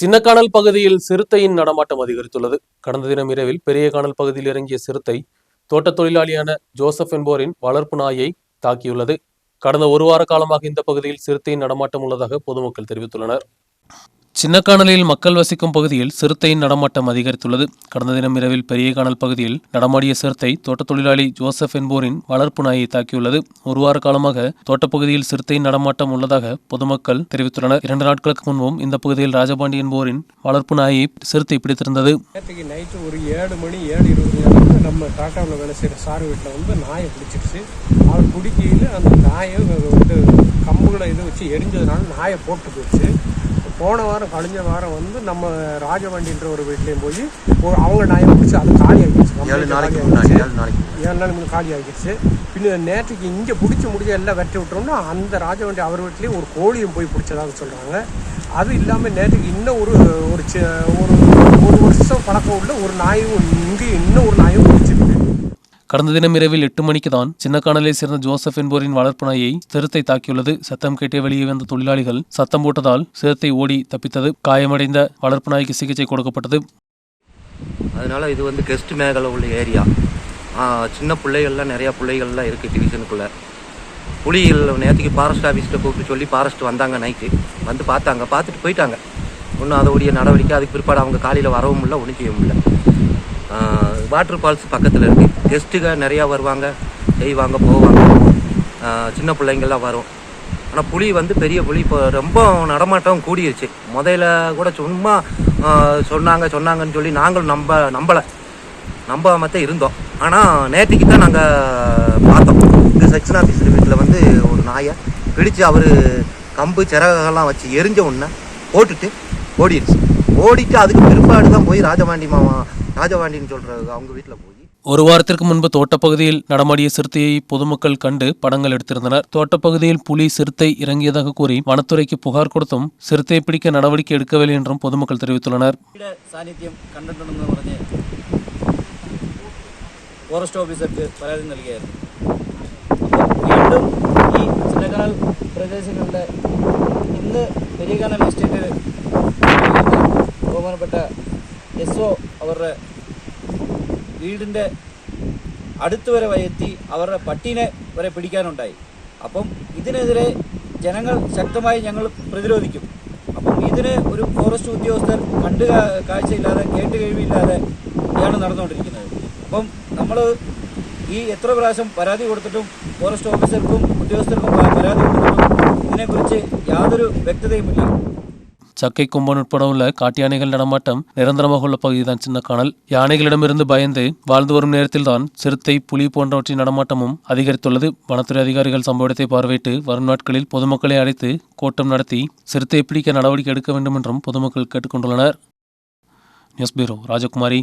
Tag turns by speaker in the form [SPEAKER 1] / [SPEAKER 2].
[SPEAKER 1] சின்னக்கானல் பகுதியில் சிறுத்தையின் நடமாட்டம் அதிகரித்துள்ளது. கடந்த தினம் இரவில் பெரிய கானல் பகுதியில் இறங்கிய சிறுத்தை தோட்டத் தொழிலாளியான ஜோசப் என்போரின் வளர்ப்பு நாயை தாக்கியுள்ளது. கடந்த ஒரு வார காலமாக இந்த பகுதியில் சிறுத்தையின் நடமாட்டம் உள்ளதாக பொதுமக்கள் தெரிவித்துள்ளனர். சின்னக்கானலில் மக்கள் வசிக்கும் பகுதியில் சிறுத்தையின் நடமாட்டம் அதிகரித்துள்ளது. கடந்த தினம் இரவில் பெரியகானல் பகுதியில் நடமாடிய சிறுத்தை தோட்டத் தொழிலாளி ஜோசப் என்போரின் வளர்ப்பு நாயை தாக்கியுள்ளது. ஒரு வார காலமாக தோட்டப்பகுதியில் சிறுத்தையின் நடமாட்டம் உள்ளதாக பொதுமக்கள் தெரிவித்துள்ளனர். இரண்டு நாட்களுக்கு முன்பும் இந்த பகுதியில் ராஜபாண்டி என்போரின் வளர்ப்பு நாயை சிறுத்தை பிடித்திருந்தது.
[SPEAKER 2] நேற்றுக்கு நைட்டு ஒரு ஏழு மணி ஏழு இருபது நம்ம டாட்டாவில் வேலை செய்கிற சார் வீட்டில் வந்து நாயை பிடிச்சிருச்சு. அவர் பிடிக்கையில் அந்த நாயை வந்து கம்புகளை இது வச்சு எரிஞ்சதுனால நாயை போட்டு போச்சு. போன வாரம் கழிஞ்ச வாரம் வந்து நம்ம ராஜவண்டின்ற ஒரு வீட்லேயும் போய் ஒரு- அவங்க நாயை பிடிச்சி அது காலி ஆகிடுச்சு
[SPEAKER 3] ஏழு நாளைக்கு
[SPEAKER 2] காலி
[SPEAKER 3] முன்னாடி
[SPEAKER 2] ஆகிடுச்சு.
[SPEAKER 3] ஏழு நாளைக்கு
[SPEAKER 2] முன்னாடி. காலி ஆகிடுச்சு பின்ன நேற்றுக்கு இங்கே பிடிச்சி முடிஞ்ச எல்லாம் வெட்டி விட்டோம்னா அந்த ராஜவண்டி அவர் வீட்லேயும் ஒரு கோழியும் போய் பிடிச்சதாக சொல்கிறாங்க அது இல்லாமல் நேற்றுக்கு இன்னும் ஒரு ஒரு சி- ஒரு ஒரு வருஷம் பழக்கம் உள்ள ஒரு நாயும் இங்கே இன்னும் ஒரு நாயும்
[SPEAKER 1] கடந்த தினம் இரவில் எட்டு மணிக்கு தான் சின்னக்கானலை சேர்ந்த ஜோசப் என்போரின் வளர்ப்பு நாயை சிறுத்தை தாக்கியுள்ளது. சத்தம் கேட்டே வெளியே வந்த தொழிலாளிகள் சத்தம் போட்டதால் சிறுத்தை ஓடி தப்பித்தது. காயமடைந்த வளர்ப்பு நாய்க்கு சிகிச்சை கொடுக்கப்பட்டது.
[SPEAKER 3] அதனால இது வந்து கெஸ்ட் மேகலை உள்ள ஏரியா. சின்ன பிள்ளைகள்லாம் நிறையா பிள்ளைகள்லாம் இருக்குது டிவிஷனுக்குள்ளே. புலிகள் நேற்றுக்கு ஃபாரஸ்ட் ஆஃபீஸில் கூப்பிட்டு சொல்லி ஃபாரஸ்ட் வந்தாங்க நைட்டு வந்து பார்த்தாங்க. பார்த்துட்டு போயிட்டாங்க. ஒன்றும் அதோடைய நடவடிக்கை அதுக்கு பிற்பாடு அவங்க காலையில் வரவும் இல்லை ஒன்றும் செய்ய முடியல வாட்டர் ஃபால்ஸ் பக்கத்தில் இருக்குது கெஸ்ட்டுக நிறையா வருவாங்க. செய்வாங்க போவாங்க. சின்ன பிள்ளைங்கள்லாம் வரும். ஆனால் புலி வந்து பெரிய புலி. இப்போ ரொம்ப நடமாட்டம் கூடிருச்சு. முதல்ல கூட சும்மா சொன்னாங்க சொன்னாங்கன்னு சொல்லி நாங்களும் நம்ப நம்பலை. நம்பாம தான் இருந்தோம். ஆனால் நேற்றுக்கு தான் நாங்கள் பார்த்தோம். இந்த செக்ஷன் ஆஃபீஸர் வீட்டில் வந்து ஒரு நாயை பிடிச்சு அவர் கம்பு சிறகெல்லாம் வச்சு எரிஞ்ச உடனே போட்டுட்டு ஓடிடுச்சு ஓடிட்டு அதுக்கு பிற்பாடு தான் போய் ராஜபாண்டி மாமா ராஜபாண்டின்னு சொல்கிற அவங்க வீட்டில் போய்
[SPEAKER 1] ஒரு வாரத்திற்கு முன்பு தோட்டப்பகுதியில் நடமாடிய சிறுத்தையை பொதுமக்கள் கண்டு படங்கள் எடுத்திருந்தனர் தோட்டப்பகுதியில் புலி சிறுத்தை இறங்கியதாக கூறி வனத்துறைக்கு புகார் കൊടുത്തും சிறுத்தையை பிடிக்க நடவடிக்கை எடுக்கவில்லை என்றும் பொதுமக்கள் தெரிவித்துள்ளனர்
[SPEAKER 4] പുലിയുടെ സാന്നിധ്യം കണ്ടിട്ടുണ്ടെന്ന് പറഞ്ഞ് ഫോറസ്റ്റ് ഓഫീസർക്ക് പരാതി നൽകിയായിരുന്നു അപ്പോൾ വീണ്ടും ഈ ചിന്നക്കനാൽ പ്രദേശങ്ങളിലെ ഇന്ന് പെരിയകാനൽ എസ്റ്റേറ്റ് ബഹുമാനപ്പെട്ട എസ് ഒ അവരുടെ വീടിന്റെ അടുത്ത് വരെ എത്തി അവരുടെ പട്ടീനെ വരെ പിടിക്കാനുണ്ടായി. അപ്പം ഇതിനെതിരെ ജനങ്ങൾ ശക്തമായി ഞങ്ങൾ പ്രതിരോധിക്കും. അപ്പം ഇതിന് ഒരു ഫോറസ്റ്റ് ഉദ്യോഗസ്ഥർ കണ്ട് കാഴ്ചയില്ലാതെ കേട്ട് കഴിവില്ലാതെ ഇതാണ് നടന്നുകൊണ്ടിരിക്കുന്നത്. അപ്പം നമ്മൾ ഈ എത്ര പ്രാവശ്യം പരാതി കൊടുത്തിട്ടും ഫോറസ്റ്റ് ഓഫീസർക്കും ഉദ്യോഗസ്ഥർക്കും പരാതി കൊടുത്തിട്ടും ഇതിനെക്കുറിച്ച് യാതൊരു വ്യക്തതയുമില്ല.
[SPEAKER 1] சக்கை கும்பன் உட்பட உள்ள காட்டு யானைகள் நடமாட்டம் நிரந்தரமாக உள்ள பகுதிதான் சின்ன சின்னக்கானல் யானைகளிடமிருந்து பயந்து வாழ்ந்து வரும் நேரத்தில்தான் சிறுத்தை புலி போன்றவற்றின் நடமாட்டமும் அதிகரித்துள்ளது. வனத்துறை அதிகாரிகள் சம்பவ இடத்தை பார்வையிட்டு வரும் நாட்களில் பொதுமக்களை அழைத்து கூட்டம் நடத்தி சிறுத்தை பிடிக்க நடவடிக்கை எடுக்க வேண்டும் என்றும் பொதுமக்கள் கேட்டுக்கொண்டுள்ளனர். News bureau Rajakumari.